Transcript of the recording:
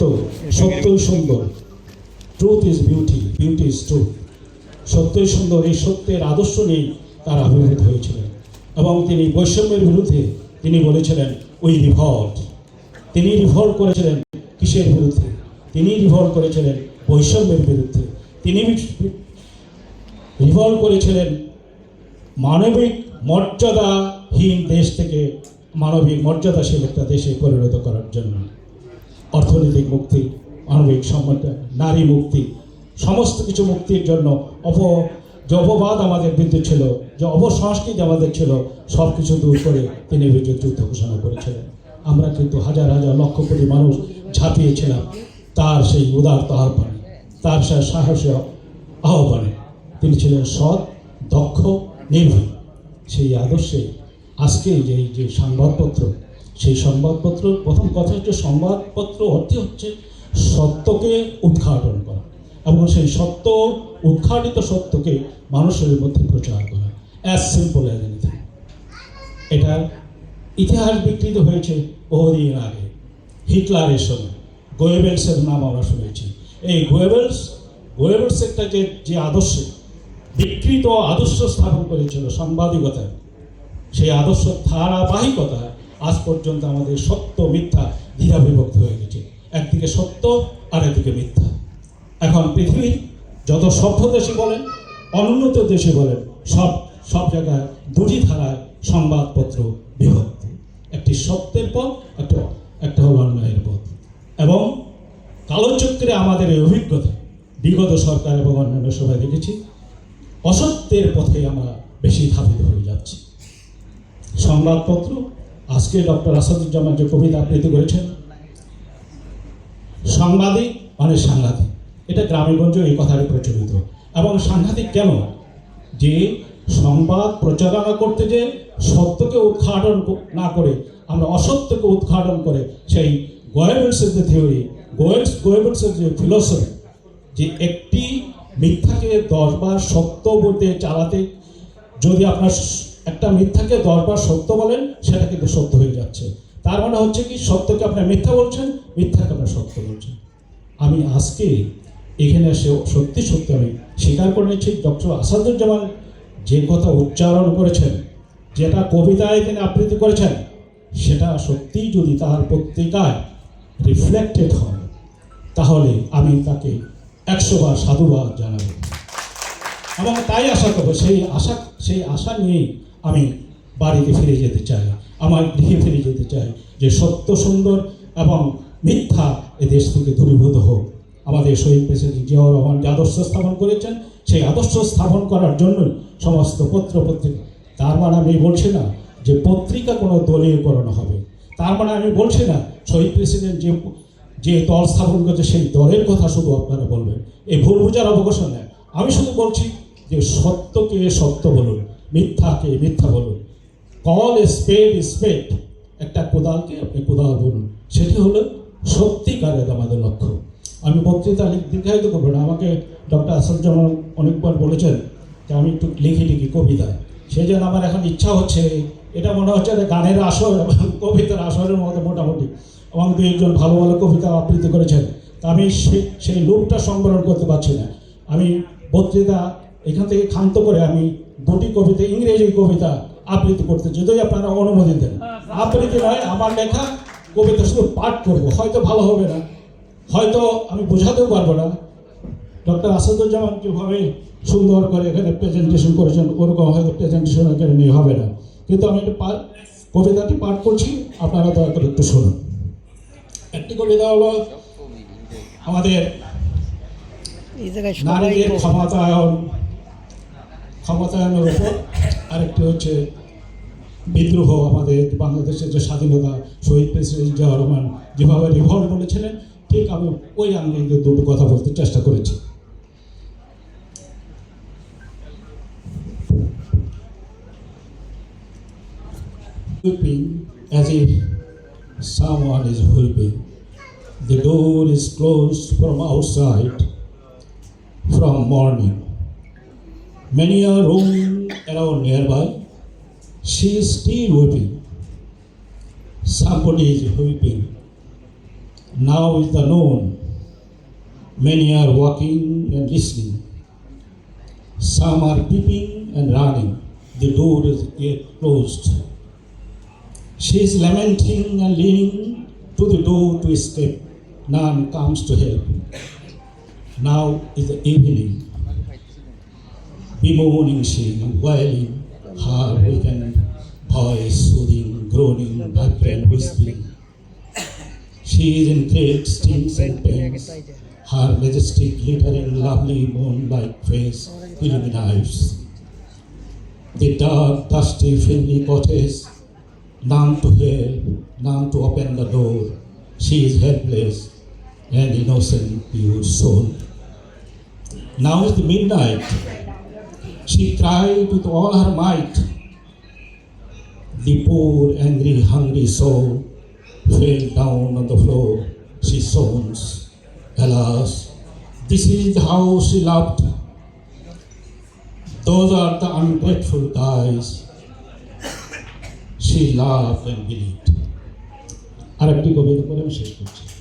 তো সত্যই সুন্দর। Truth is beauty beauty is truth সত্যই সুন্দর, এই সত্যের আদর্শ নিয়েই তার আবির্ভূত হয়েছিলেন। এবং তিনি বৈষম্যের বিরুদ্ধে তিনি বলেছিলেন উই রিভল্ট তিনি রিভল্ট করেছিলেন কিসের বিরুদ্ধে? তিনি রিভল্ট করেছিলেন বৈষম্যের বিরুদ্ধে। তিনি রিভল্ট করেছিলেন মানবিক মর্যাদাহীন দেশ থেকে, মানবিক মর্যাদাশীল একটা দেশে পরিণত করার জন্য। অর্থনৈতিক মুক্তি, মানবিক সম্মান নারী মুক্তি, সমস্ত কিছু মুক্তির জন্য অপ অপবাদ আমাদের বিরুদ্ধে ছিল, যে অপসংস্কৃতি আমাদের ছিল সব কিছু দূর করে তিনি বিজয় যুদ্ধ ঘোষণা করেছিলেন। আমরা কিন্তু হাজার হাজার লক্ষ কোটি মানুষ ঝাঁপিয়েছিলাম। তার সেই উদারত আহ্বানে, তার সেই সাহসী আহ্বানে তিনি ছিলেন সৎ, দক্ষ, নির্ভীক। সেই আদর্শে আজকে যে যে সংবাদপত্র সেই সংবাদপত্র, প্রথম কথা হচ্ছে সংবাদপত্র অর্থে হচ্ছে সত্যকে উদ্ঘাটন করা এবং সেই সত্য, উদ্ঘাটিত সত্যকে মানুষের মধ্যে প্রচার করা। অ্যাজ সিম্পল অ্যাজ এনিথিং এটা ইতিহাস বিকৃত হয়েছে বহুদিন আগে। হিটলারের সময়। গোয়েবেলসের নাম আমরা শুনেছি। এই গোয়েবেলস গোয়েবেলস একটা যে যে আদর্শ বিকৃত আদর্শ স্থাপন করেছিল সাংবাদিকতায়। সেই আদর্শ ধারাবাহিকতা আজ পর্যন্ত আমাদের সত্য মিথ্যা দ্বিধা বিভক্ত হয়ে গেছে। একদিকে সত্য আর একদিকে মিথ্যা। এখন পৃথিবীর যত সভ্য দেশে বলেন, অনুন্নত দেশে বলেন, সব সব জায়গায় দুটি ধারায় সংবাদপত্র বিভক্ত। একটি সত্যের পথ, একটা একটা হল অন্যায়ের পথ। এবং কালোচক্রে আমাদের এই অভিজ্ঞতা বিগত সরকার এবং অন্যান্য সবাই দেখেছি, অসত্যের পথে আমরা বেশি ধাবিত হয়ে যাচ্ছি। সংবাদপত্র আজকে ডক্টর আসাদুজ্জামান যে কবিতা আবৃত্তি করেছেন, সাংবাদিক মানে সাংঘাতিক। এটা গ্রামেগঞ্জ এই কথাটি প্রচলিত। এবং সাংঘাতিক কেন? যে সংবাদ প্রচারণা করতে যে সত্যকে উদ্ঘাটন না করে, আমরা অসত্যকে উদ্ঘাটন করে, সেই গোয়েবলসের যে থিওরি গোয়েলস গোয়েবলসের যে ফিলোসফি যে একটি মিথ্যাকে দশবার সত্য বলতে চালাতে, যদি আপনার একটা মিথ্যাকে দশবার সত্য বলেন, সেটা কিন্তু সত্য হয়ে যাচ্ছে। তার মানে হচ্ছে কি, সত্যকে আপনার মিথ্যা বলছেন, মিথ্যাকে আপনার সত্য বলছেন। আমি আজকে এখানে এসে সত্যি সত্যি আমি স্বীকার করে নিচ্ছি, ডক্টর আসাদুজ্জামান যে কথা উচ্চারণ করেছেন, যেটা কবিতায় তিনি আবৃত্তি করেছেন, সেটা সত্যিই যদি তার পত্রিকায় রিফ্লেক্টেড হয়, তাহলে আমি তাকে একশো বার, সাধুবাদ জানাব। এবং তাই আশা করব, সেই আশা সেই আশা নিয়েই আমি বাড়িতে ফিরে যেতে চাই আমার গৃহে ফিরে যেতে চাই। যে সত্য সুন্দর এবং মিথ্যা এ দেশ থেকে দূরীভূত হোক। আমাদের শহীদ প্রেসিডেন্ট জিয়াউর রহমান যে আদর্শ স্থাপন করেছেন, সেই আদর্শ স্থাপন করার জন্যই সমস্ত পত্র পত্রিকা তার মানে আমি বলছি না যে পত্রিকা কোনো দলীয়করণ হবে। তার মানে আমি বলছি না শহীদ প্রেসিডেন্ট যে যে দল স্থাপন করেছে, সেই দলের কথা শুধু আপনারা বলবেন। এই ভুল বোঝার অবকাশন নেই। আমি শুধু বলছি যে সত্যকে সত্য বলুন। মিথ্যাকে মিথ্যা বলুন। Call spade spade. একটা কোদালকে আপনি কোদাল বলুন। সেটি হলো সত্যিকারের আমাদের লক্ষ্য। আমি বক্তৃতা দীর্ঘায়িত করব না। আমাকে ডক্টর আসাদুজ্জামান অনেকবার বলেছেন যে আমি একটু লিখি লিখি কবিতায়। সেই জন্য আমার এখন ইচ্ছা হচ্ছে, এটা মনে হচ্ছে যে গানের আসর এবং কবিতার আসরের মধ্যে মোটামুটি। এবং দু একজন ভালো ভালো কবিতা আবৃত্তি করেছেন। তা আমি সেই লোকটা সংবরণ করতে পারছি না। আমি বক্তৃতা এখান থেকে ক্ষান্ত করে আমি দুটি কবিতা ইংরেজি কবিতা আবৃত্তি করতে যদি আপনারা অনুমতি দেন। আবৃত্তি নয় আমার লেখা কবিতা শুধু পাঠ করব হয়তো ভালো হবে না। হয়তো আমি বোঝাতেও পারব না। ডক্টর আসাদুজ্জামান যেভাবে সুন্দর করে এখানে প্রেজেন্টেশন করেছেন ওরকম হয়তো প্রেজেন্টেশন এখানে নিয়ে হবে না। কিন্তু আমি একটু পা- কবিতাটি পাঠ করছি আপনারা দয়া করে একটু শুনুন। একটি কবিতা হলো আমাদের নারীদের ক্ষমতায়ন ক্ষমতায়নের উপর আরেকটি হচ্ছে বিদ্রোহ আমাদের বাংলাদেশের যে স্বাধীনতা শহীদ প্রেসিডেন্ট জিয়া রহমান যেভাবে রিভল্ট বলেছিলেন, ঠিক আমি ওই আঙ্গিকে দুটো কথা বলতে চেষ্টা করেছি. The door is closed from outside, from morning. Many a room around nearby. She is still weeping. Somebody is weeping. Now is the noon. Many are walking and listening. Some are peeping and running. The door is yet closed. She is lamenting and leaning to the door to escape. None comes to help. Now is the evening. Bemoaning she, wailing, her weakened voice soothing, groaning, vibrant, whispering. She is in great stings and pains. Her majestic, glittering, lovely moon-like face illuminates the dark, dusty, filthy cottage. None to help, none to open the door. She is helpless and innocent, pure soul. Now is the midnight. She cried with all her might. The poor, angry, hungry soul fell down on the floor. She soons. Alas, this is how she loved. Those are the ungrateful guys. She loved and believed. আর একটি কবিতা করে আমি শেষ করছি